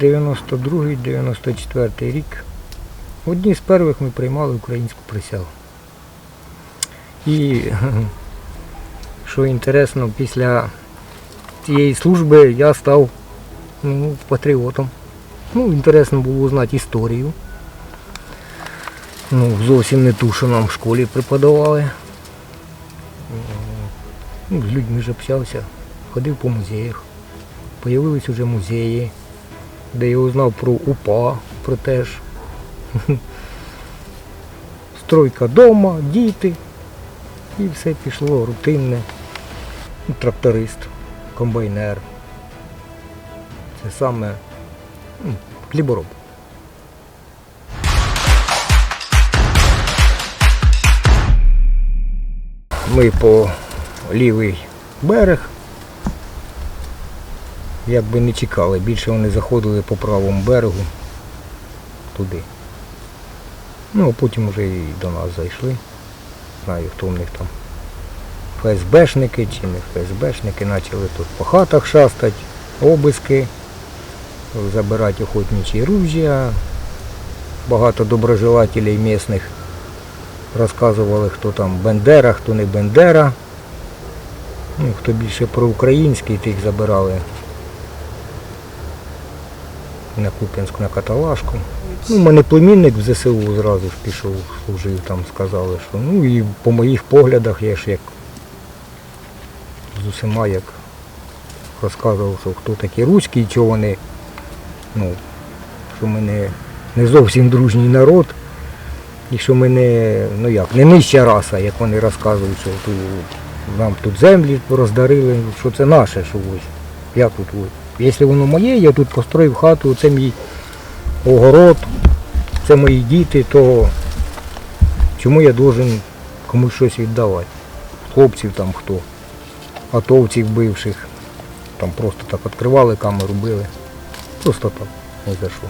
92-94 рік. Одні з перших ми приймали українську присягу. І що інтересно, після цієї служби я став ну, патріотом. Ну, інтересно було узнати історію. Ну, зовсім не ту, що нам в школі преподавали. Ну, з людьми ж общався, ходив по музеях. Появились уже музеї, де я узнав про УПА, про те ж. Стройка дома, діти. І все пішло рутинне. Тракторист, комбайнер. Це саме ну, хлібороб. Ми по лівий берег. Як би не чекали, більше вони заходили по правому берегу туди. Ну, а потім вже і до нас зайшли. Знаю, хто в них там. ФСБшники чи не ФСБшники почали тут по хатах шастати, обиски, забирати охотничі ружья. Багато доброжелателей місних розказували, хто там Бендера, хто не Бендера. Ну, хто більше проукраїнський, тих забирали на Куп'янську, на каталажку. Ну, у мене племінник в ЗСУ зразу ж пішов, служив, там сказали, що ну і по моїх поглядах я ж як з усіма як розказував, що хто такі руські, і чого вони, ну, що ми не, не зовсім дружній народ. І що ми не, ну як, не нижча раса, як вони розказують, що тут, нам тут землі роздарили, що це наше, що ось. Я тут ось. Якщо воно моє, я тут построїв хату, це мій огород, це мої діти, то чому я должен комусь щось віддавати? Хлопців там хто, атовців бивших, там просто так відкривали камеру, били. Просто так, не за що.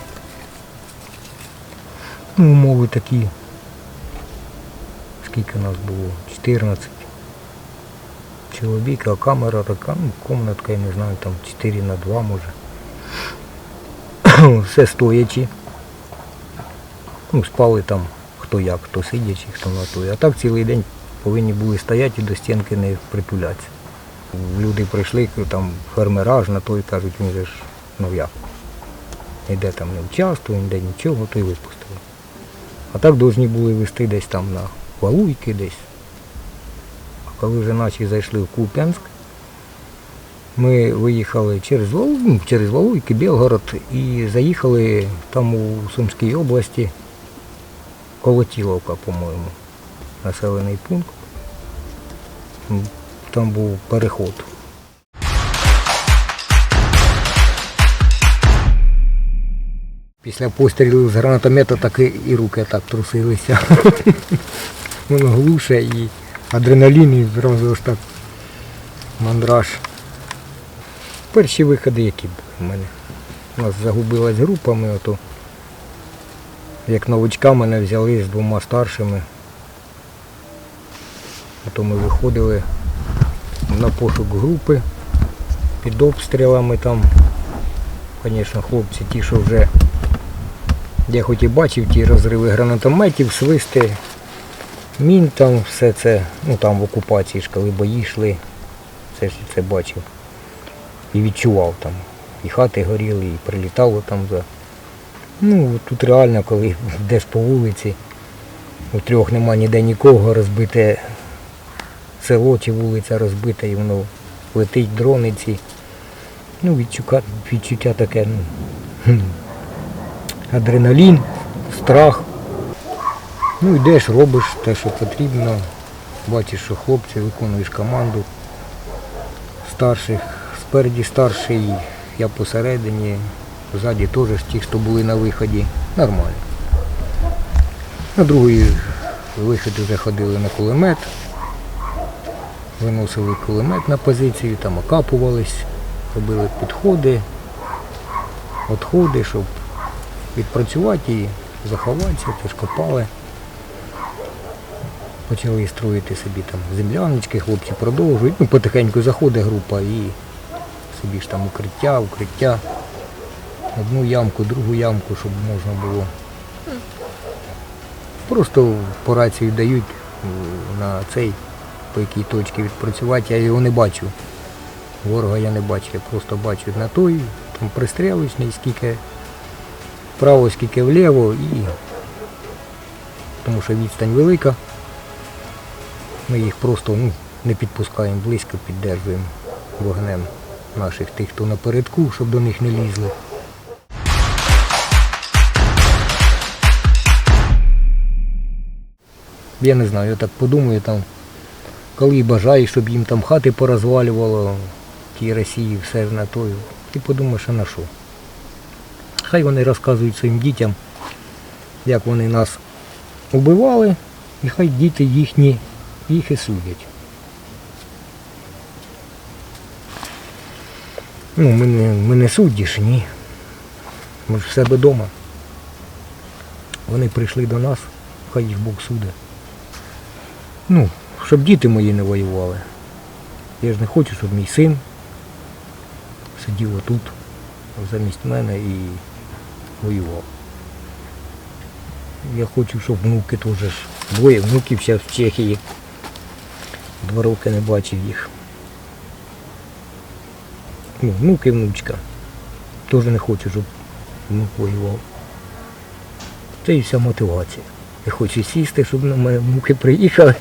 Ну, умови такі. Скільки нас було? 14 чоловік, а камера така, ну, комнатка, я не знаю, там 4 на 2 може. Все стоячи. Ну, спали там хто як, хто сидячи, хто на той. А так цілий день повинні були стояти і до стінки не притулятися. Люди прийшли, там фермераж на той кажуть, він же ж, ну як, ніде там не участвує, ніде нічого, то й випустили. А так повинні були вести десь там на Валуйки десь. Коли вже наші зайшли в Куп'янськ, ми виїхали через Валуйки, ну, через Валуйки, Білгород і заїхали там у Сумській області Колотіловка, по-моєму, населений пункт. Там був переход. Після пострілу з гранатомета так і, і руки так трусилися. Воно глуше і адреналін, і зразу ось так мандраж. Перші виходи, які були в мене. У нас загубилась група, ми ото як новичка мене взяли з двома старшими. Ото ми виходили на пошук групи під обстрілами там. Звісно, хлопці ті, що вже я хоч і бачив ті розриви гранатометів, свисти, мін там, все це, ну там в окупації ж, коли бої йшли, все ж це бачив. І відчував там. І хати горіли, і прилітало там за. Ну, тут реально, коли йдеш по вулиці, у трьох нема ніде нікого, розбите село чи вулиця розбита, і воно летить дрони ці. Ну, відчука, відчуття таке, ну, адреналін, страх. Ну, йдеш, робиш те, що потрібно. Бачиш, що хлопці, виконуєш команду старших, спереді старший, я посередині, ззаді теж ті, хто були на виході. Нормально. На другий вихід вже ходили на кулемет, виносили кулемет на позицію, там окапувались, робили підходи, відходи, щоб відпрацювати і заховатися, теж копали. Почали строїти собі там земляночки, хлопці продовжують. Ну, потихеньку заходить група і собі ж там укриття, укриття. Одну ямку, другу ямку, щоб можна було. Просто по рації дають е, на цей, по якій точці відпрацювати, я його не бачу. Ворога я не бачу, я просто бачу на той, там пристрілочний, скільки вправо, скільки вліво і тому що відстань велика. Ми їх просто ну, не підпускаємо близько, піддержуємо вогнем наших тих, хто напередку, щоб до них не лізли. Я не знаю, я так подумаю там, коли бажаєш, щоб їм там хати порозвалювало, тій Росії, все на той, ти подумаєш, а на що? Хай вони розказують своїм дітям, як вони нас убивали, і хай діти їхні їх і судять. Ну, ми не, ми не судді ж, ні. Ми ж в себе вдома. Вони прийшли до нас, хай їх Бог суде. Ну, щоб діти мої не воювали. Я ж не хочу, щоб мій син сидів отут замість мене і воював. Я хочу, щоб внуки теж. Двоє внуків зараз в Чехії. Два роки не бачив їх. Ну, внук і внучка. Теж не хочу, щоб внук воював. Це і вся мотивація. Я хочу сісти, щоб на мене внуки приїхали